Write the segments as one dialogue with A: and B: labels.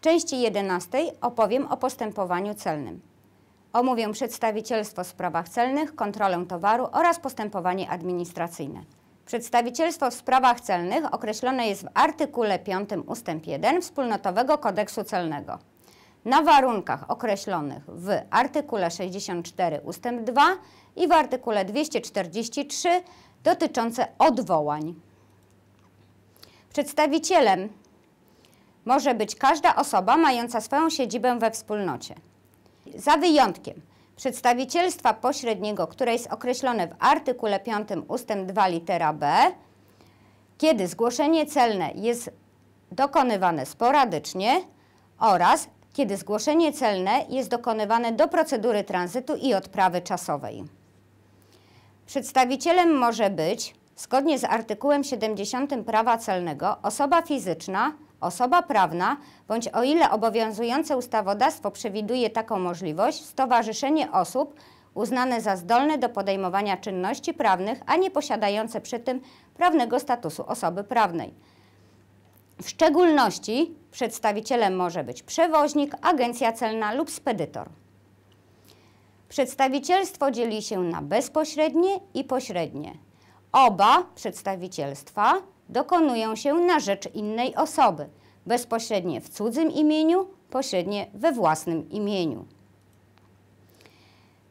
A: Części 11 opowiem o postępowaniu celnym. Omówię przedstawicielstwo w sprawach celnych, kontrolę towaru oraz postępowanie administracyjne. Przedstawicielstwo w sprawach celnych określone jest w artykule 5 ust. 1 Wspólnotowego Kodeksu Celnego. Na warunkach określonych w artykule 64 ust. 2 i w artykule 243 dotyczące odwołań. Przedstawicielem może być każda osoba mająca swoją siedzibę we wspólnocie. Za wyjątkiem przedstawicielstwa pośredniego, które jest określone w artykule 5 ust. 2 litera b, kiedy zgłoszenie celne jest dokonywane sporadycznie oraz kiedy zgłoszenie celne jest dokonywane do procedury tranzytu i odprawy czasowej. Przedstawicielem może być, zgodnie z artykułem 70 prawa celnego, osoba fizyczna, osoba prawna, bądź o ile obowiązujące ustawodawstwo przewiduje taką możliwość, stowarzyszenie osób uznane za zdolne do podejmowania czynności prawnych, a nie posiadające przy tym prawnego statusu osoby prawnej. W szczególności przedstawicielem może być przewoźnik, agencja celna lub spedytor. Przedstawicielstwo dzieli się na bezpośrednie i pośrednie. Oba przedstawicielstwa dokonują się na rzecz innej osoby, bezpośrednie w cudzym imieniu, pośrednie we własnym imieniu.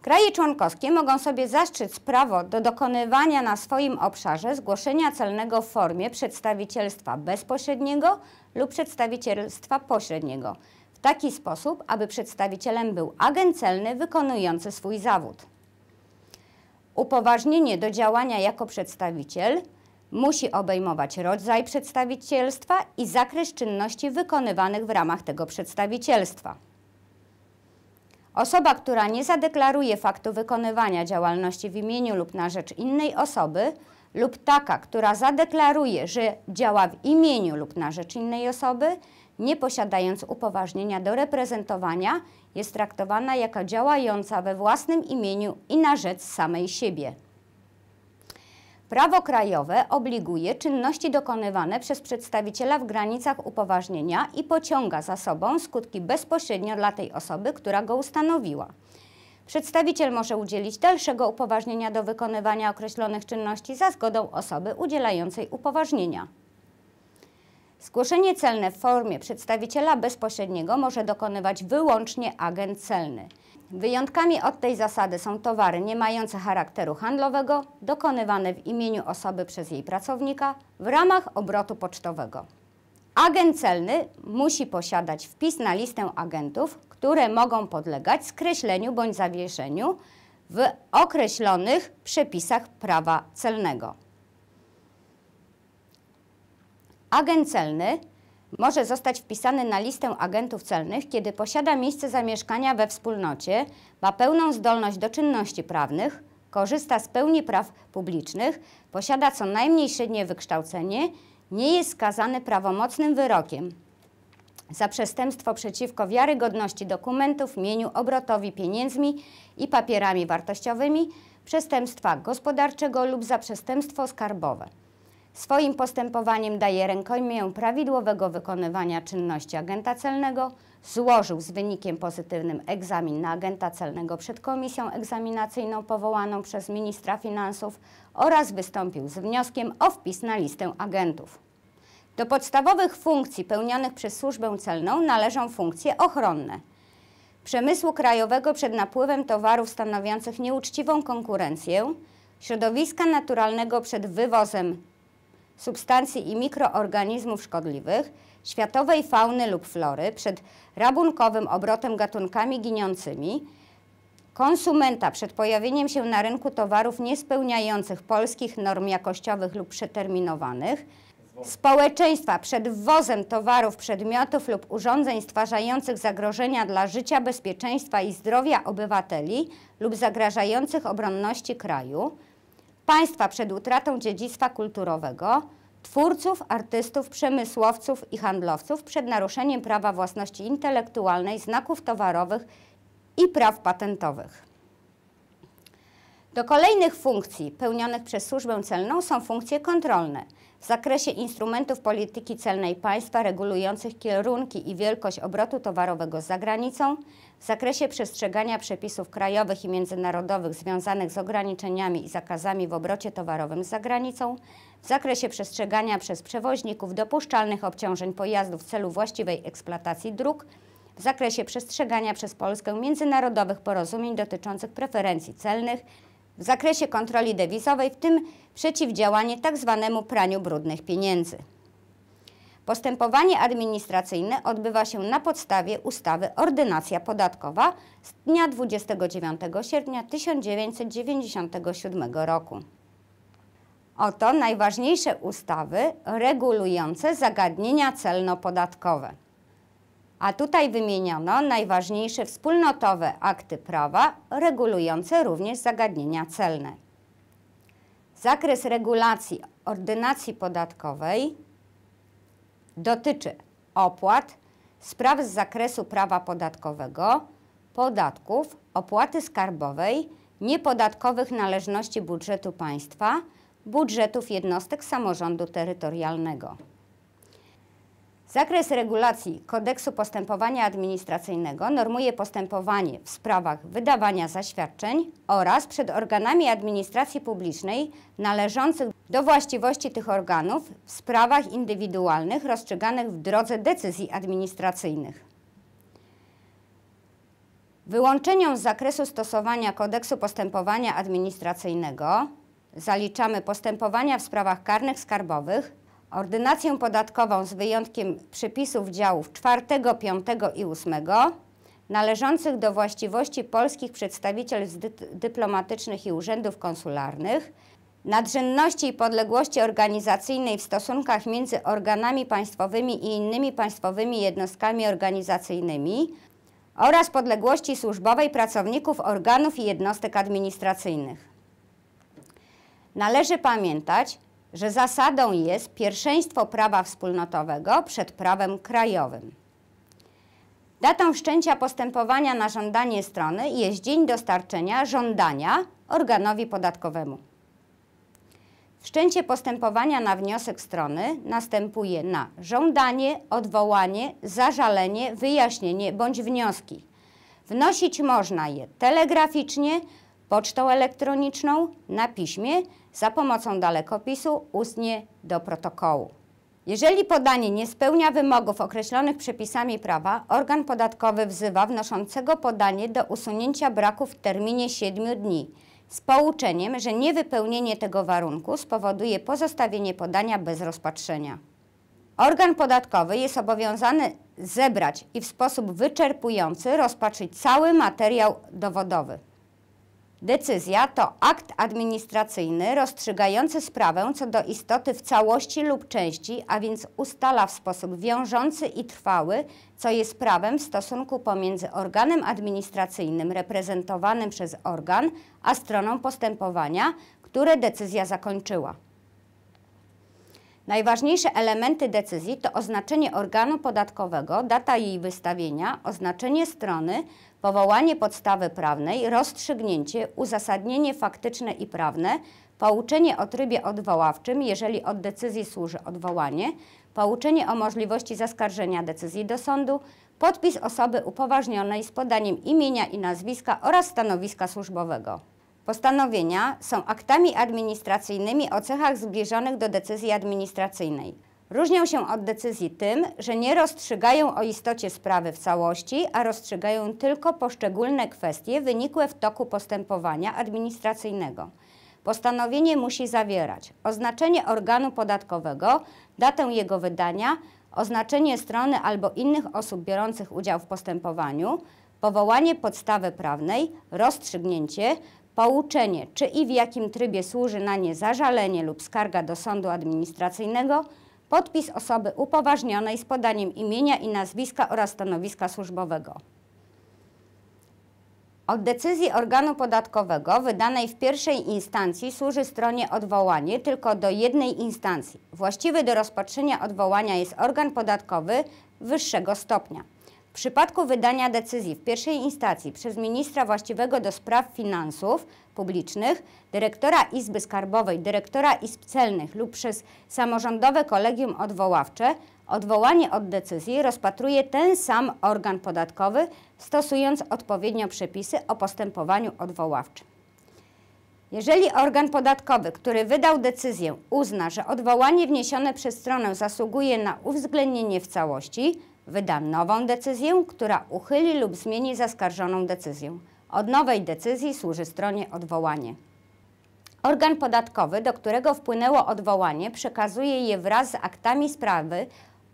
A: Kraje członkowskie mogą sobie zastrzec prawo do dokonywania na swoim obszarze zgłoszenia celnego w formie przedstawicielstwa bezpośredniego lub przedstawicielstwa pośredniego w taki sposób, aby przedstawicielem był agent celny wykonujący swój zawód. Upoważnienie do działania jako przedstawiciel musi obejmować rodzaj przedstawicielstwa i zakres czynności wykonywanych w ramach tego przedstawicielstwa. Osoba, która nie zadeklaruje faktu wykonywania działalności w imieniu lub na rzecz innej osoby lub taka, która zadeklaruje, że działa w imieniu lub na rzecz innej osoby, nie posiadając upoważnienia do reprezentowania, jest traktowana jako działająca we własnym imieniu i na rzecz samej siebie. Prawo krajowe obliguje czynności dokonywane przez przedstawiciela w granicach upoważnienia i pociąga za sobą skutki bezpośrednio dla tej osoby, która go ustanowiła. Przedstawiciel może udzielić dalszego upoważnienia do wykonywania określonych czynności za zgodą osoby udzielającej upoważnienia. Zgłoszenie celne w formie przedstawiciela bezpośredniego może dokonywać wyłącznie agent celny. Wyjątkami od tej zasady są towary nie mające charakteru handlowego, dokonywane w imieniu osoby przez jej pracownika w ramach obrotu pocztowego. Agent celny musi posiadać wpis na listę agentów, które mogą podlegać skreśleniu bądź zawieszeniu w określonych przepisach prawa celnego. Agent celny może zostać wpisany na listę agentów celnych, kiedy posiada miejsce zamieszkania we wspólnocie, ma pełną zdolność do czynności prawnych, korzysta z pełni praw publicznych, posiada co najmniej średnie wykształcenie, nie jest skazany prawomocnym wyrokiem za przestępstwo przeciwko wiarygodności dokumentów, mieniu, obrotowi pieniędzmi i papierami wartościowymi, przestępstwa gospodarczego lub za przestępstwo skarbowe. Swoim postępowaniem daje rękojmię prawidłowego wykonywania czynności agenta celnego, złożył z wynikiem pozytywnym egzamin na agenta celnego przed komisją egzaminacyjną powołaną przez ministra finansów oraz wystąpił z wnioskiem o wpis na listę agentów. Do podstawowych funkcji pełnionych przez służbę celną należą funkcje ochronne. Przemysłu krajowego przed napływem towarów stanowiących nieuczciwą konkurencję, środowiska naturalnego przed wywozem substancji i mikroorganizmów szkodliwych, światowej fauny lub flory przed rabunkowym obrotem gatunkami giniącymi, konsumenta przed pojawieniem się na rynku towarów niespełniających polskich norm jakościowych lub przeterminowanych, społeczeństwa przed wwozem towarów, przedmiotów lub urządzeń stwarzających zagrożenia dla życia, bezpieczeństwa i zdrowia obywateli lub zagrażających obronności kraju, państwa przed utratą dziedzictwa kulturowego, twórców, artystów, przemysłowców i handlowców przed naruszeniem prawa własności intelektualnej, znaków towarowych i praw patentowych. Do kolejnych funkcji pełnionych przez służbę celną są funkcje kontrolne. W zakresie instrumentów polityki celnej państwa regulujących kierunki i wielkość obrotu towarowego z zagranicą, w zakresie przestrzegania przepisów krajowych i międzynarodowych związanych z ograniczeniami i zakazami w obrocie towarowym z zagranicą, w zakresie przestrzegania przez przewoźników dopuszczalnych obciążeń pojazdów w celu właściwej eksploatacji dróg, w zakresie przestrzegania przez Polskę międzynarodowych porozumień dotyczących preferencji celnych, w zakresie kontroli dewizowej, w tym przeciwdziałanie tzw. Tak praniu brudnych pieniędzy. Postępowanie administracyjne odbywa się na podstawie ustawy Ordynacja Podatkowa z dnia 29 sierpnia 1997 roku. Oto najważniejsze ustawy regulujące zagadnienia celno-podatkowe. A tutaj wymieniono najważniejsze wspólnotowe akty prawa regulujące również zagadnienia celne. Zakres regulacji ordynacji podatkowej dotyczy opłat, spraw z zakresu prawa podatkowego, podatków, opłaty skarbowej, niepodatkowych należności budżetu państwa, budżetów jednostek samorządu terytorialnego. Zakres regulacji Kodeksu Postępowania Administracyjnego normuje postępowanie w sprawach wydawania zaświadczeń oraz przed organami administracji publicznej należących do właściwości tych organów w sprawach indywidualnych rozstrzyganych w drodze decyzji administracyjnych. Wyłączeniom z zakresu stosowania Kodeksu Postępowania Administracyjnego zaliczamy postępowania w sprawach karnych skarbowych, Ordynację podatkową z wyjątkiem przepisów działów 4, 5 i 8 należących do właściwości polskich przedstawicielstw dy dyplomatycznych i urzędów konsularnych, nadrzędności i podległości organizacyjnej w stosunkach między organami państwowymi i innymi państwowymi jednostkami organizacyjnymi oraz podległości służbowej pracowników organów i jednostek administracyjnych. Należy pamiętać, że zasadą jest pierwszeństwo prawa wspólnotowego przed prawem krajowym. Datą wszczęcia postępowania na żądanie strony jest dzień dostarczenia żądania organowi podatkowemu. Wszczęcie postępowania na wniosek strony następuje na żądanie, odwołanie, zażalenie, wyjaśnienie bądź wnioski. Wnosić można je telegraficznie, pocztą elektroniczną, na piśmie, za pomocą dalekopisu, ustnie do protokołu. Jeżeli podanie nie spełnia wymogów określonych przepisami prawa, organ podatkowy wzywa wnoszącego podanie do usunięcia braków w terminie 7 dni z pouczeniem, że niewypełnienie tego warunku spowoduje pozostawienie podania bez rozpatrzenia. Organ podatkowy jest obowiązany zebrać i w sposób wyczerpujący rozpatrzyć cały materiał dowodowy. Decyzja to akt administracyjny rozstrzygający sprawę co do istoty w całości lub części, a więc ustala w sposób wiążący i trwały, co jest prawem w stosunku pomiędzy organem administracyjnym reprezentowanym przez organ, a stroną postępowania, które decyzja zakończyła. Najważniejsze elementy decyzji to oznaczenie organu podatkowego, data jej wystawienia, oznaczenie strony, powołanie podstawy prawnej, rozstrzygnięcie, uzasadnienie faktyczne i prawne, pouczenie o trybie odwoławczym, jeżeli od decyzji służy odwołanie, pouczenie o możliwości zaskarżenia decyzji do sądu, podpis osoby upoważnionej z podaniem imienia i nazwiska oraz stanowiska służbowego. Postanowienia są aktami administracyjnymi o cechach zbliżonych do decyzji administracyjnej. Różnią się od decyzji tym, że nie rozstrzygają o istocie sprawy w całości, a rozstrzygają tylko poszczególne kwestie wynikłe w toku postępowania administracyjnego. Postanowienie musi zawierać oznaczenie organu podatkowego, datę jego wydania, oznaczenie strony albo innych osób biorących udział w postępowaniu, powołanie podstawy prawnej, rozstrzygnięcie, pouczenie, czy i w jakim trybie służy na nie zażalenie lub skarga do sądu administracyjnego, podpis osoby upoważnionej z podaniem imienia i nazwiska oraz stanowiska służbowego. Od decyzji organu podatkowego wydanej w pierwszej instancji służy stronie odwołanie tylko do jednej instancji. Właściwy do rozpatrzenia odwołania jest organ podatkowy wyższego stopnia. W przypadku wydania decyzji w pierwszej instancji przez ministra właściwego do spraw finansów publicznych, dyrektora Izby Skarbowej, dyrektora Izb Celnych lub przez samorządowe kolegium odwoławcze, odwołanie od decyzji rozpatruje ten sam organ podatkowy, stosując odpowiednio przepisy o postępowaniu odwoławczym. Jeżeli organ podatkowy, który wydał decyzję, uzna, że odwołanie wniesione przez stronę zasługuje na uwzględnienie w całości, wyda nową decyzję, która uchyli lub zmieni zaskarżoną decyzję. Od nowej decyzji służy stronie odwołanie. Organ podatkowy, do którego wpłynęło odwołanie, przekazuje je wraz z aktami sprawy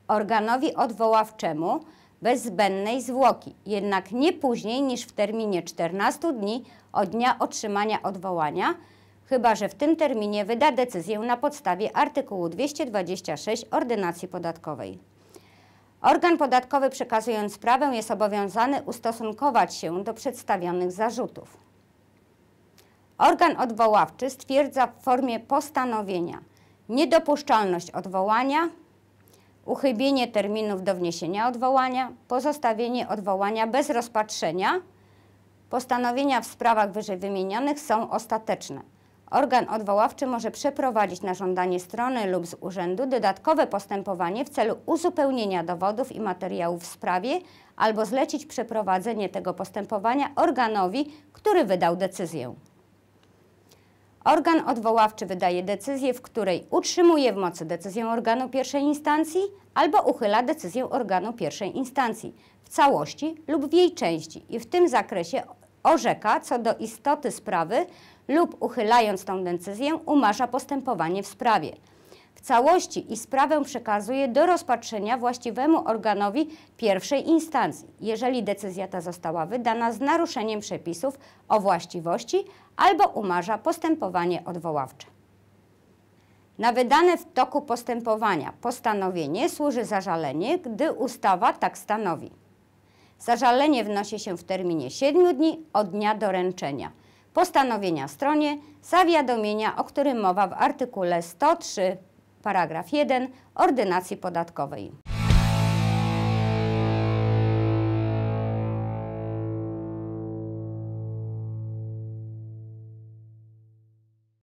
A: organowi odwoławczemu bez zbędnej zwłoki, jednak nie później niż w terminie 14 dni od dnia otrzymania odwołania, chyba że w tym terminie wyda decyzję na podstawie artykułu 226 Ordynacji Podatkowej. Organ podatkowy przekazując sprawę jest obowiązany ustosunkować się do przedstawionych zarzutów. Organ odwoławczy stwierdza w formie postanowienia niedopuszczalność odwołania, uchybienie terminów do wniesienia odwołania, pozostawienie odwołania bez rozpatrzenia. Postanowienia w sprawach wyżej wymienionych są ostateczne. Organ odwoławczy może przeprowadzić na żądanie strony lub z urzędu dodatkowe postępowanie w celu uzupełnienia dowodów i materiałów w sprawie albo zlecić przeprowadzenie tego postępowania organowi, który wydał decyzję. Organ odwoławczy wydaje decyzję, w której utrzymuje w mocy decyzję organu pierwszej instancji albo uchyla decyzję organu pierwszej instancji w całości lub w jej części i w tym zakresie orzeka co do istoty sprawy lub uchylając tą decyzję umarza postępowanie w sprawie. W całości i sprawę przekazuje do rozpatrzenia właściwemu organowi pierwszej instancji, jeżeli decyzja ta została wydana z naruszeniem przepisów o właściwości albo umarza postępowanie odwoławcze. Na wydane w toku postępowania postanowienie służy zażalenie, gdy ustawa tak stanowi. Zażalenie wnosi się w terminie 7 dni od dnia doręczenia postanowienia stronie zawiadomienia, o którym mowa w artykule 103 paragraf 1 Ordynacji Podatkowej.